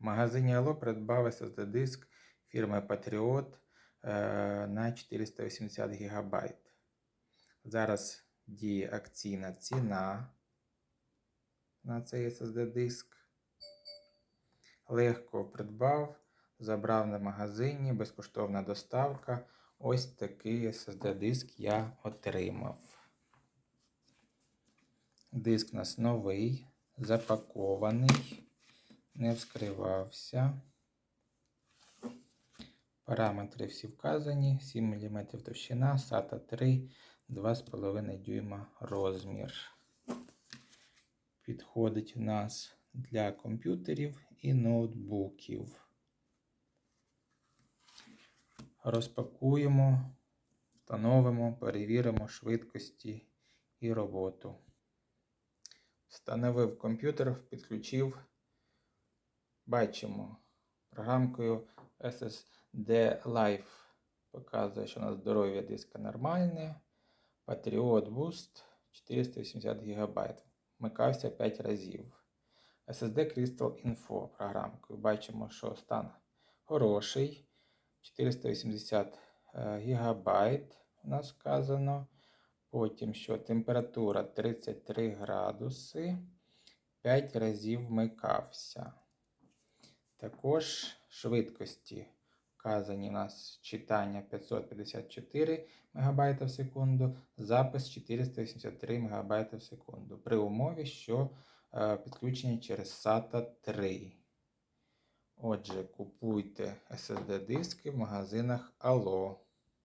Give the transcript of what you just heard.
В магазині Allo придбав SSD диск фірми Patriot е, на 480 ГБ. Зараз діє акційна ціна на цей SSD диск. Легко придбав, забрав на магазині, безкоштовна доставка. Ось такий SSD диск я отримав. Диск у нас новий, запакований, не вскривався. Параметри всі вказані. 7 мм товщина, SATA 3, 2,5 дюйма розмір. Підходить у нас для комп'ютерів і ноутбуків. Розпакуємо, встановимо, перевіримо швидкості і роботу. Встановив комп'ютер, підключив. Бачимо програмкою SSD Life. Показує, що у нас здоров'я диска нормальне. Patriot Boost 480 ГБ. Вмикався 5 разів. SSD Crystal Info програмкою. Бачимо, що стан хороший. 480 ГБ у нас вказано. Потім що температура 33 градуси. 5 разів вмикався. Також швидкості вказані у нас читання 554 МБ в секунду, запис 483 МБ в секунду. При умові, що е, підключені через SATA 3. Отже, купуйте SSD диски в магазинах Allo.